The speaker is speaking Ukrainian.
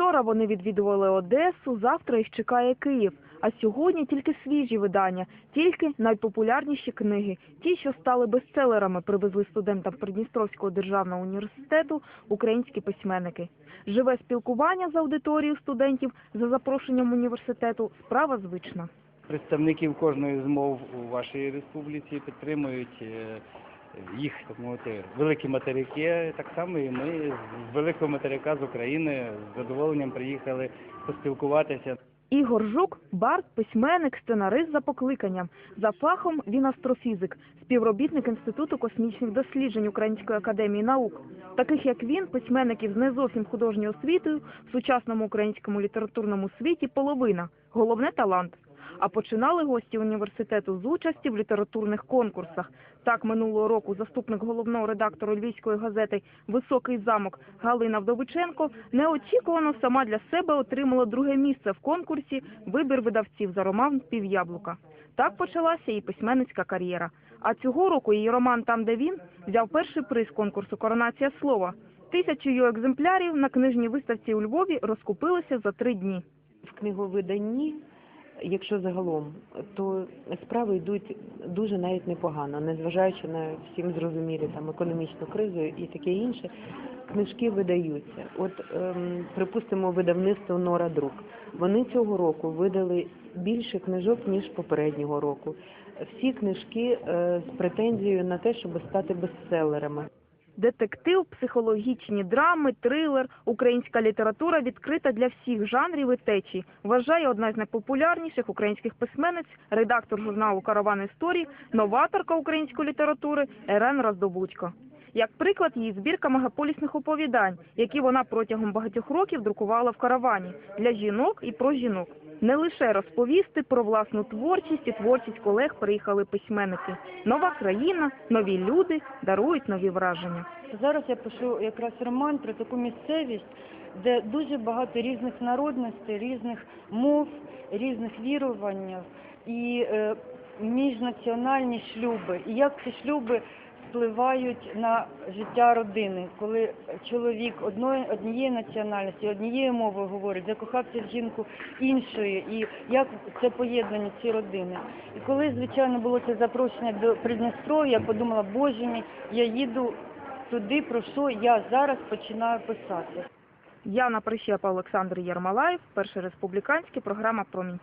Вчора вони відвідували Одесу, завтра їх чекає Київ. А сьогодні тільки свіжі видання, тільки найпопулярніші книги, ті, що стали бестселерами, привезли студентам Придністровського державного університету українські письменники. Живе спілкування з аудиторією студентів за запрошенням університету справа звична. представників кожної з мов у вашій республіці підтримують е, їх так мовити великі материки. Так само і ми з великого материка з України з задоволенням приїхали поспілкуватися. Ігор Жук – бард, письменник, сценарист за покликанням. За фахом він астрофізик, співробітник Інституту космічних досліджень Української академії наук. Таких як він, письменників з не зовсім художньою освітою, в сучасному українському літературному світі половина. Головне – талант. А починали гості університету з участі в літературних конкурсах. Так, минулого року заступник головного редактора львівської газети «Високий замок» Галина Вдовиченко неочікувано сама для себе отримала друге місце в конкурсі «Вибір видавців» за роман «Пів'яблука». Так почалася її письменницька кар'єра. А цього року її роман «Там, де він» взяв перший приз конкурсу «Коронація слова». Тисячу його екземплярів на книжній виставці у Львові розкупилися за три дні. в книговиданні, якщо загалом, то справи йдуть дуже навіть непогано, незважаючи на всім зрозумілі там економічну кризу і таке інше. Книжки видаються. От, ем, припустимо, видавництво Нора Друк. Вони цього року видали більше книжок ніж попереднього року. Всі книжки е, з претензією на те, щоб стати бестселерами. Детектив, психологічні драми, трилер, українська література відкрита для всіх жанрів і течій. Вважає одна з найпопулярніших українських письменниць, редактор журналу «Караван історій», новаторка української літератури Ерен Роздобудько. Як приклад, її збірка мегаполісних оповідань, які вона протягом багатьох років друкувала в каравані для жінок і про жінок. Не лише розповісти про власну творчість і творчість колег приїхали письменники. Нова країна, нові люди дарують нові враження. Зараз я пишу якраз роман про таку місцевість, де дуже багато різних народностей, різних мов, різних вірувань і е, міжнаціональні шлюби. І як ці шлюби впливають на життя родини, коли чоловік одної однієї національності, однією мовою говорить, закохався в жінку іншої, і як це поєднання ці родини. І коли, звичайно, було це запрошення до Придністров'я, я подумала, боже мій, я їду туди, про що я зараз починаю писати. Яна Прищепа, Олександр Єрмалаєв, Перший республіканський, програма «Промінь».